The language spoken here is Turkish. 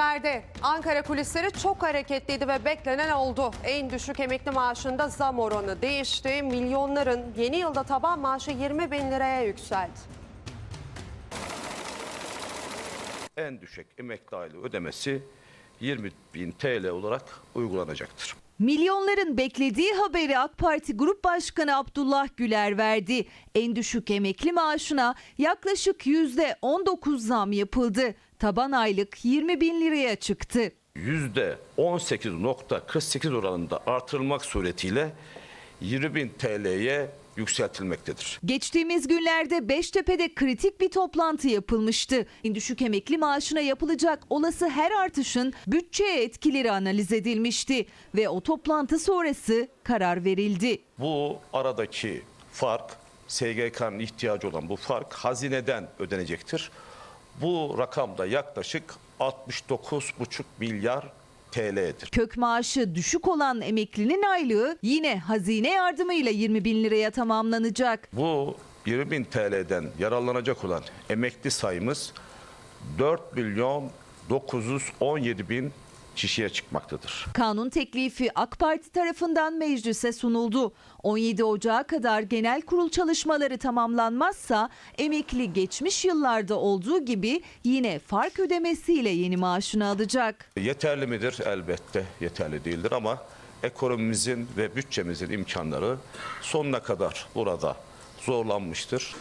günlerde Ankara kulisleri çok hareketliydi ve beklenen oldu. En düşük emekli maaşında zam oranı değişti. Milyonların yeni yılda taban maaşı 20 bin liraya yükseldi. en düşük emekli aylığı ödemesi 20 bin TL olarak uygulanacaktır. Milyonların beklediği haberi AK Parti Grup Başkanı Abdullah Güler verdi. En düşük emekli maaşına yaklaşık %19 zam yapıldı. Taban aylık 20 bin liraya çıktı. %18.48 oranında artırılmak suretiyle 20 bin TL'ye yükseltilmektedir. Geçtiğimiz günlerde Beştepe'de kritik bir toplantı yapılmıştı. Düşük emekli maaşına yapılacak olası her artışın bütçeye etkileri analiz edilmişti ve o toplantı sonrası karar verildi. Bu aradaki fark SGK'nın ihtiyacı olan bu fark hazineden ödenecektir. Bu rakam da yaklaşık 69,5 milyar TL'dir. Kök maaşı düşük olan emeklinin aylığı yine hazine yardımıyla 20 bin liraya tamamlanacak. Bu 20 bin TL'den yararlanacak olan emekli sayımız 4 milyon 917 bin kişiye çıkmaktadır. Kanun teklifi AK Parti tarafından meclise sunuldu. 17 Ocağı kadar genel kurul çalışmaları tamamlanmazsa emekli geçmiş yıllarda olduğu gibi yine fark ödemesiyle yeni maaşını alacak. Yeterli midir? Elbette yeterli değildir ama ekonomimizin ve bütçemizin imkanları sonuna kadar burada zorlanmıştır.